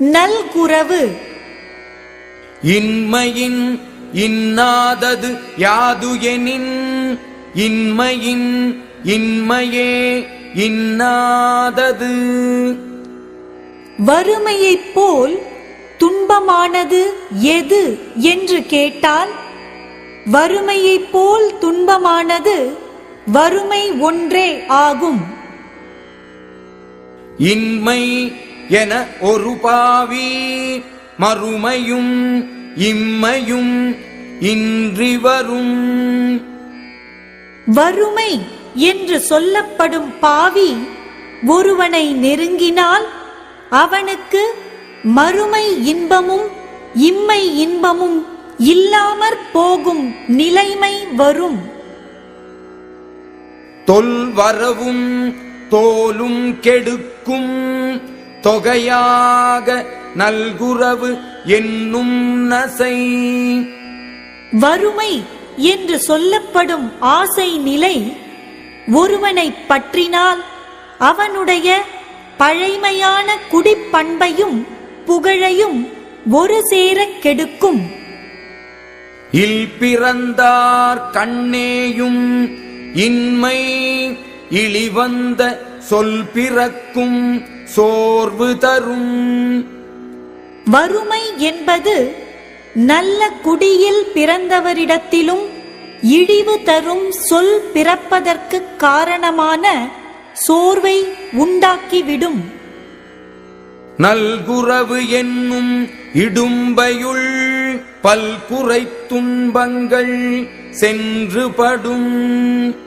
நல்குரவு இன்மையின் இன்னாதது யாது எனின் இன்மையின் இன்மையே இன்னாதது. வறுமையைப் போல் துன்பமானது எது என்று கேட்டால் வறுமையைப் போல் துன்பமானது வறுமை ஒன்றே ஆகும். இன்மை என ஒரு பாவி மறுமையும் இம்மையும் இன்றி வரும் வறுமை என்று சொல்லப்படும் பாவி ஒருவனை நெருங்கினால் அவனுக்கு மறுமை இன்பமும் இம்மை இன்பமும் இல்லாமற் போகும் நிலைமை வரும். தொல்வரவும் தோலும் கெடுக்கும் தொகையாக நல்குரவு என்னும் நசை. வறுமை என்று சொல்லப்படும் ஆசை நிலை ஒருவனை பற்றினால் அவனுடைய பழைமையான குடிப்பண்பையும் புகழையும் ஒரு சேரக் கெடுக்கும். இல் பிறந்தார் கண்ணேயும் இன்மை இழிவந்த சொல் பிறக்கும் சோர்வு தரும். வறுமை என்பது நல்ல குடியில் பிறந்தவரிடத்திலும் இழிவு தரும் சொல் பிறப்பதற்கு காரணமான சோர்வை உண்டாக்கிவிடும். நல்குரவு என்னும் இடும்பையுள் பல்குறை துன்பங்கள் சென்று படும்.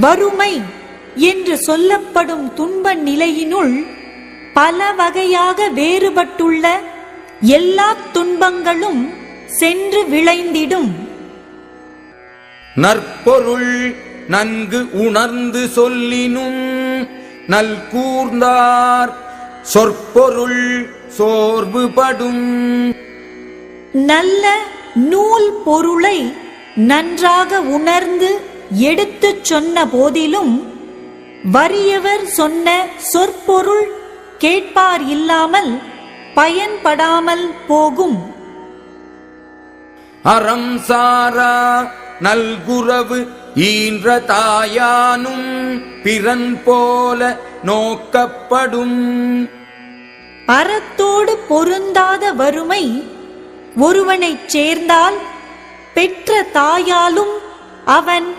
வறுமை என்று சொல்லப்படும் துன்ப நிலையினுள் பல வகையாக வேறுபட்டுள்ள எல்லா துன்பங்களும் சென்று விளைந்திடும். நற்பொருள் நன்கு உணர்ந்து சொல்லினும் நல்கூர்ந்தார் சொற்பொருள் சோர்வு படும் நல்ல நூல் பொருளை நன்றாக உணர்ந்து எடுத்துச் சொன்ன போதிலும் வறியவர் சொன்ன சொற்பொருள் கேட்பார் இல்லாமல் பயன்படாமல் போகும். அறம் சாரா நல்குரவு ஈன்ற தாயானும் பிறன் போல நோக்கப்படும். அறத்தோடு பொருந்தாத வறுமை ஒருவனைச் சேர்ந்தால் பெற்ற தாயாலும் அவன்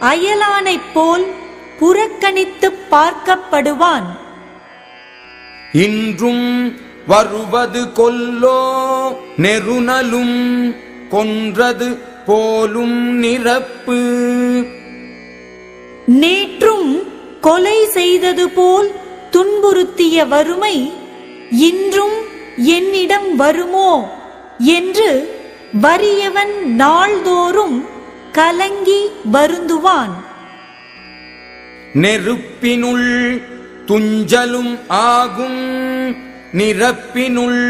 அயலானைப் போல் புறக்கணித்துப் பார்க்கப்படுவான். இன்றும் வருவது கொல்லோ நெருணலும் கொன்றது போலும் நிரப்பு. நேற்றும் கொலை செய்தது போல் துன்புறுத்திய வறுமை இன்றும் என்னிடம் வருமோ என்று வறியவன் நாள்தோறும் கலங்கி வருந்துவான். நெருப்பினுள் துஞ்சலும் ஆகும் நிரப்பினுள்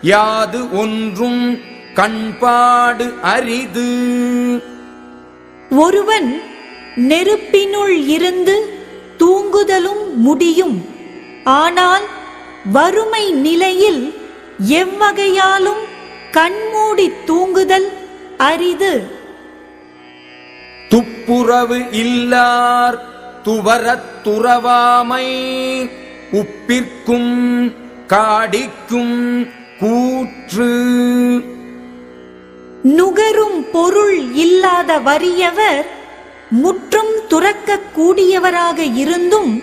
யாது ஒன்றும் கண்பாடு அரிது. ஒருவன் நெருப்பினுள் இருந்து தூங்குதலும் முடியும். ஆனால் வறுமை நிலையில் எவ்வகையாலும் கண்மூடி தூங்குதல் அரிது. துப்புரவு இல்லார் துவரத்துறவாமை உப்பிற்கும் காடிக்கும் கூற்று. நுகரும் பொருள் இல்லாத வறியவர் முற்றும் துறக்கக்கூடியவராக இருந்தும்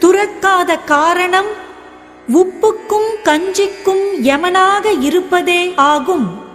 துறக்காத காரணம் உப்புக்கும் கஞ்சிக்கும் யமனாக இருப்பதே ஆகும்.